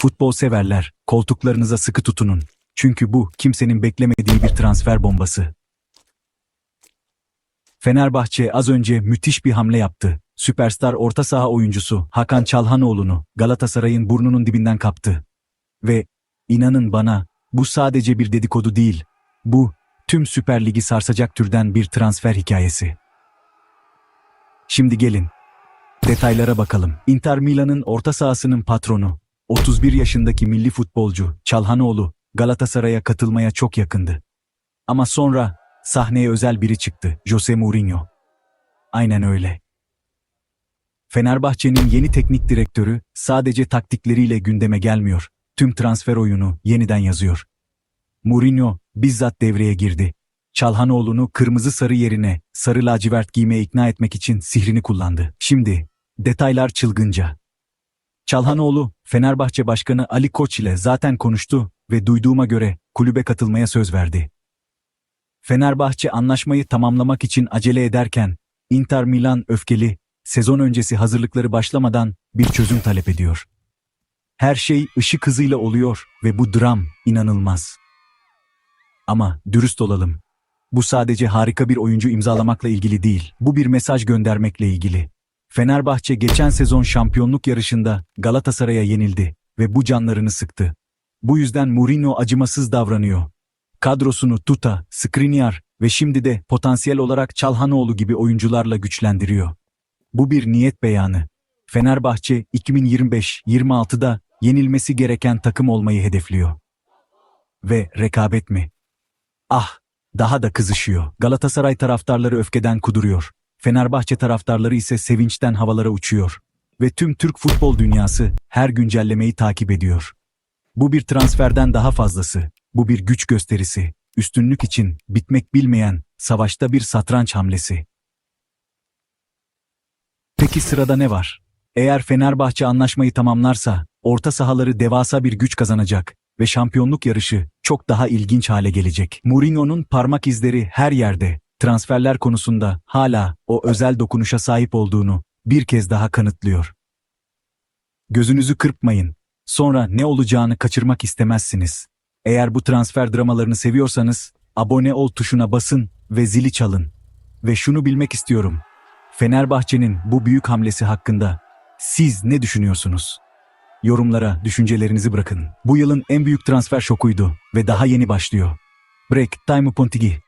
Futbol severler, koltuklarınıza sıkı tutunun. Çünkü bu kimsenin beklemediği bir transfer bombası. Fenerbahçe az önce müthiş bir hamle yaptı. Süperstar orta saha oyuncusu Hakan Çalhanoğlu'nu Galatasaray'ın burnunun dibinden kaptı. Ve inanın bana bu sadece bir dedikodu değil. Bu tüm Süper Ligi sarsacak türden bir transfer hikayesi. Şimdi gelin detaylara bakalım. Inter Milan'ın orta sahasının patronu 31 yaşındaki milli futbolcu Çalhanoğlu Galatasaray'a katılmaya çok yakındı. Ama sonra sahneye özel biri çıktı. Jose Mourinho. Aynen öyle. Fenerbahçe'nin yeni teknik direktörü sadece taktikleriyle gündeme gelmiyor. Tüm transfer oyunu yeniden yazıyor. Mourinho bizzat devreye girdi. Çalhanoğlu'nu kırmızı sarı yerine sarı lacivert giymeye ikna etmek için sihrini kullandı. Şimdi detaylar çılgınca. Çalhanoğlu, Fenerbahçe Başkanı Ali Koç ile zaten konuştu ve duyduğuma göre kulübe katılmaya söz verdi. Fenerbahçe anlaşmayı tamamlamak için acele ederken Inter Milan öfkeli, sezon öncesi hazırlıkları başlamadan bir çözüm talep ediyor. Her şey ışık hızıyla oluyor ve bu dram inanılmaz. Ama dürüst olalım. Bu sadece harika bir oyuncu imzalamakla ilgili değil. Bu bir mesaj göndermekle ilgili. Fenerbahçe geçen sezon şampiyonluk yarışında Galatasaray'a yenildi ve bu canlarını sıktı. Bu yüzden Mourinho acımasız davranıyor. Kadrosunu Tuta, Skriniar ve şimdi de potansiyel olarak Çalhanoğlu gibi oyuncularla güçlendiriyor. Bu bir niyet beyanı. Fenerbahçe 2025-26'da yenilmesi gereken takım olmayı hedefliyor. Ve rekabet mi? Ah, daha da kızışıyor. Galatasaray taraftarları öfkeden kuduruyor. Fenerbahçe taraftarları ise sevinçten havalara uçuyor. Ve tüm Türk futbol dünyası her güncellemeyi takip ediyor. Bu bir transferden daha fazlası. Bu bir güç gösterisi. Üstünlük için bitmek bilmeyen savaşta bir satranç hamlesi. Peki sırada ne var? Eğer Fenerbahçe anlaşmayı tamamlarsa orta sahaları devasa bir güç kazanacak ve şampiyonluk yarışı çok daha ilginç hale gelecek. Mourinho'nun parmak izleri her yerde, transferler konusunda hala o özel dokunuşa sahip olduğunu bir kez daha kanıtlıyor. Gözünüzü kırpmayın. Sonra ne olacağını kaçırmak istemezsiniz. Eğer bu transfer dramalarını seviyorsanız abone ol tuşuna basın ve zili çalın. Ve şunu bilmek istiyorum. Fenerbahçe'nin bu büyük hamlesi hakkında siz ne düşünüyorsunuz? Yorumlara düşüncelerinizi bırakın. Bu yılın en büyük transfer şokuydu ve daha yeni başlıyor. Break Time Pontigi